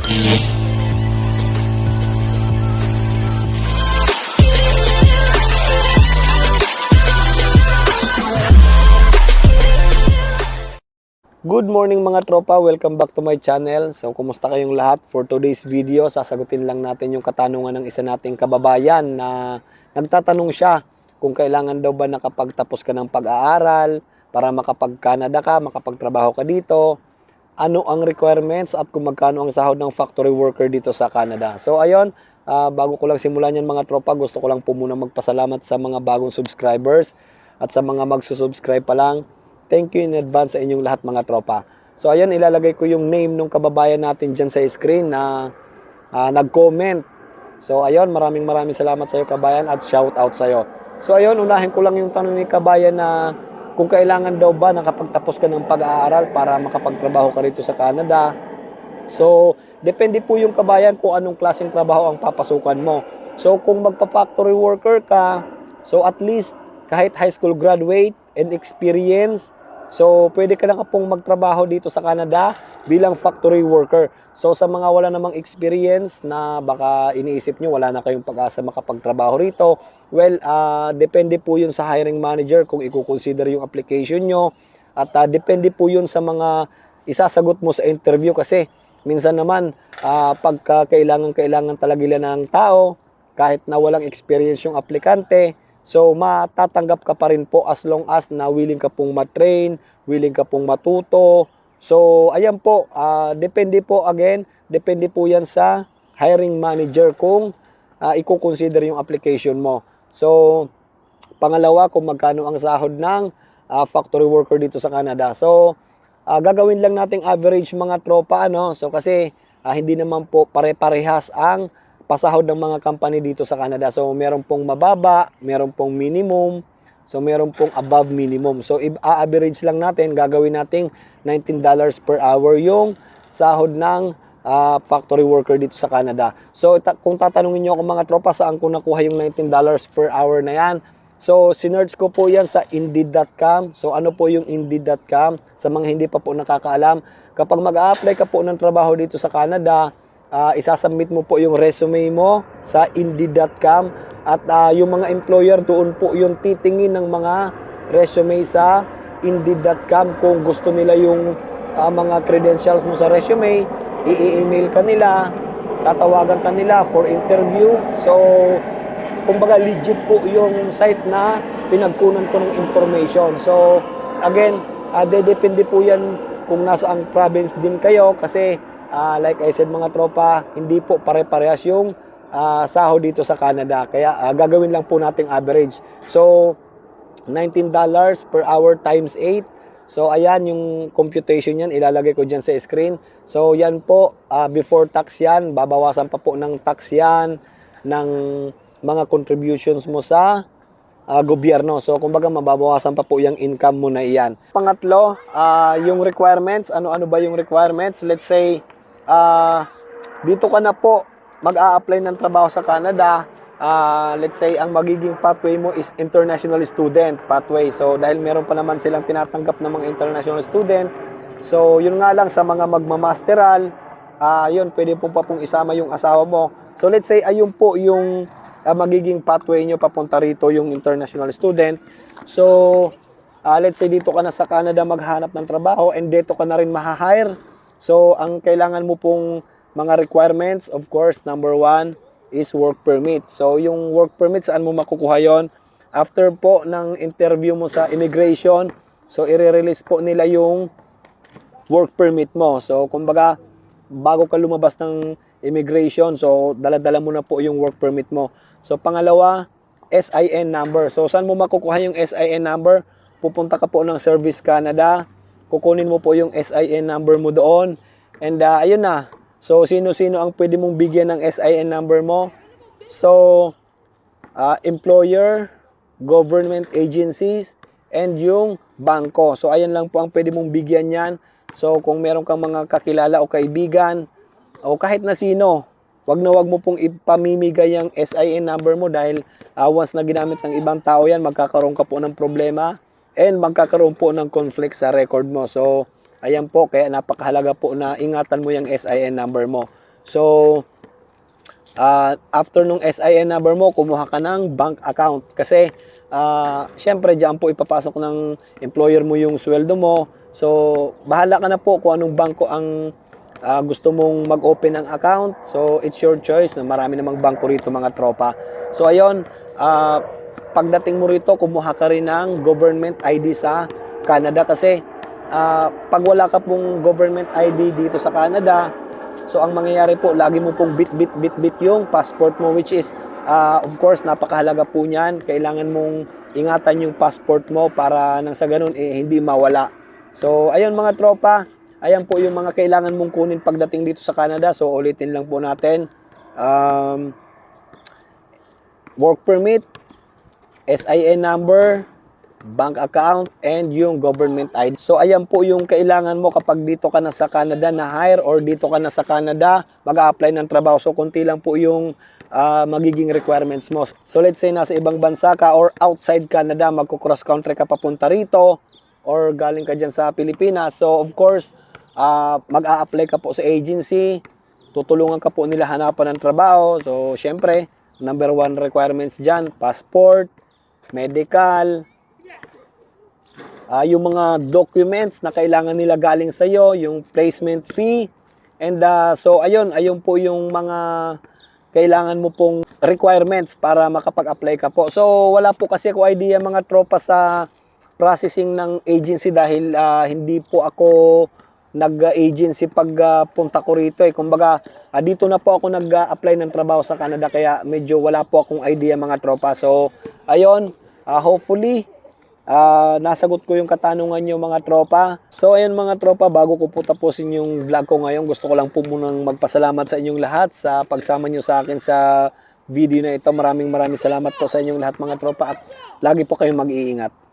Good morning mga tropa, welcome back to my channel. So kumusta kayong lahat? For today's video, sasagutin lang natin yung katanungan ng isa nating kababayan na nagtatanong siya kung kailangan daw ba nakapagtapos ka ng pag-aaral para makapag-Canada ka, makapagtrabaho ka dito, ano ang requirements at kung magkano ang sahod ng factory worker dito sa Canada. So ayun, ah, bago ko lang simulan yan mga tropa, gusto ko lang po muna magpasalamat sa mga bagong subscribers at sa mga magsusubscribe pa lang. Thank you in advance sa inyong lahat mga tropa. So ayun, ilalagay ko yung name ng kababayan natin dyan sa screen na ah, nag-comment. So ayun, maraming maraming salamat sa iyo kabayan at shout out sa iyo. So ayun, unahin ko lang yung tanong ni kabayan na kung kailangan daw ba nakapagtapos ka ng pag-aaral para makapagtrabaho ka rito sa Canada. So, depende po yung kabayan kung anong klaseng trabaho ang papasukan mo. So, kung magpa-factory worker ka, so at least kahit high school graduate and experience, so pwede ka na ka pong magtrabaho dito sa Canada bilang factory worker. So, sa mga wala namang experience na baka iniisip nyo wala na kayong pag-asa makapagtrabaho rito, well, ah, depende po yun sa hiring manager kung i-consider yung application nyo at ah, depende po yun sa mga isasagot mo sa interview kasi minsan naman ah, pagka kailangan kailangan talaga nila ng tao kahit na walang experience yung aplikante so matatanggap ka pa rin po as long as na willing ka pong matrain willing ka pong matuto so ayan po ah, depende po again depende po yan sa hiring manager kung uh, i-consider yung application mo so pangalawa kung magkano ang sahod ng ah, factory worker dito sa Canada so Ah, gagawin lang nating average mga tropa ano. So kasi ah, hindi naman po pare-parehas ang pasahod ng mga company dito sa Canada. So meron pong mababa, meron pong minimum, so meron pong above minimum. So i-average lang natin, gagawin nating $19 per hour yung sahod ng ah, factory worker dito sa Canada. So ta- kung tatanungin niyo ako mga tropa saan ko nakuha yung $19 per hour na yan, So, sinerch ko po yan sa Indeed.com. So, ano po yung Indeed.com? Sa mga hindi pa po nakakaalam, kapag mag-a-apply ka po ng trabaho dito sa Canada, ah, isasubmit mo po yung resume mo sa Indeed.com at ah, yung mga employer doon po yung titingin ng mga resume sa Indeed.com kung gusto nila yung ah, mga credentials mo sa resume, i-email ka nila, tatawagan ka nila for interview. So, kumbaga legit po yung site na pinagkunan ko ng information. So, again, uh, depende po yan kung nasa ang province din kayo kasi ah, like I said mga tropa, hindi po pare-parehas yung ah, sahod dito sa Canada. Kaya ah, gagawin lang po nating average. So, $19 per hour times 8. So, ayan yung computation yan. Ilalagay ko dyan sa screen. So, yan po, ah, before tax yan. Babawasan pa po ng tax yan, ng mga contributions mo sa ah, gobyerno. So, kumbaga, mababawasan pa po yung income mo na iyan. Pangatlo, ah, yung requirements. Ano-ano ba yung requirements? Let's say, ah, dito ka na po mag-a-apply ng trabaho sa Canada. Ah, let's say, ang magiging pathway mo is international student pathway. So, dahil meron pa naman silang tinatanggap ng mga international student, so, yun nga lang sa mga magmamasteral, ah, yun, pwede po pa pong isama yung asawa mo. So, let's say, ayun po yung ah, magiging pathway nyo papunta rito yung international student. So, ah, let's say dito ka na sa Canada maghanap ng trabaho and dito ka na rin mahahire. So, ang kailangan mo pong mga requirements, of course, number one is work permit. So, yung work permit, saan mo makukuha yon? After po ng interview mo sa immigration, so i-release po nila yung work permit mo. So, kumbaga, bago ka lumabas ng immigration, so dala-dala mo na po yung work permit mo. So, pangalawa, SIN number. So, saan mo makukuha yung SIN number? Pupunta ka po ng Service Canada, kukunin mo po yung SIN number mo doon, and uh, ayun na. So, sino-sino ang pwede mong bigyan ng SIN number mo? So, uh, employer, government agencies, and yung bangko. So, ayan lang po ang pwede mong bigyan yan. So, kung meron kang mga kakilala o kaibigan, o kahit na sino, wag na wag mo pong ipamimigay ang SIN number mo dahil ah, once na ginamit ng ibang tao yan, magkakaroon ka po ng problema and magkakaroon po ng conflict sa record mo. So, ayan po, kaya napakahalaga po na ingatan mo yung SIN number mo. So, ah, after nung SIN number mo, kumuha ka ng bank account. Kasi, ah, syempre, diyan po ipapasok ng employer mo yung sweldo mo. So, bahala ka na po kung anong bangko ang ah, gusto mong mag-open ng account. So, it's your choice. Marami namang bangko rito mga tropa. So, ayun, ah, pagdating mo rito, kumuha ka rin ng government ID sa Canada kasi ah, pag wala ka pong government ID dito sa Canada, so ang mangyayari po, lagi mo pong bit bit bit bit yung passport mo which is ah, of course napakahalaga po niyan. Kailangan mong ingatan yung passport mo para nang sa ganun eh, hindi mawala. So ayun mga tropa, ayan po yung mga kailangan mong kunin pagdating dito sa Canada. So ulitin lang po natin. Um, work permit, SIN number, bank account, and yung government ID. So, ayan po yung kailangan mo kapag dito ka na sa Canada na hire or dito ka na sa Canada, mag-a-apply ng trabaho. So, konti lang po yung ah, magiging requirements mo. So, let's say nasa ibang bansa ka or outside Canada, magko-cross country ka papunta rito or galing ka dyan sa Pilipinas. So, of course, ah, mag-a-apply ka po sa agency, tutulungan ka po nila hanapan ng trabaho. So, syempre, number one requirements dyan, passport, medical, ah yung mga documents na kailangan nila galing sa iyo, yung placement fee. And ah, so ayun, ayun po yung mga kailangan mo pong requirements para makapag-apply ka po. So wala po kasi ako idea mga tropa sa processing ng agency dahil ah, hindi po ako nag-agency pag ah, punta ko rito eh. Kumbaga, ah, dito na po ako nag-apply ng trabaho sa Canada kaya medyo wala po akong idea mga tropa. So, ayun, ah, hopefully Ah, nasagot ko yung katanungan nyo mga tropa. So ayun mga tropa, bago ko po tapusin yung vlog ko ngayon, gusto ko lang po munang magpasalamat sa inyong lahat sa pagsama nyo sa akin sa video na ito. Maraming maraming salamat po sa inyong lahat mga tropa at lagi po kayong mag-iingat.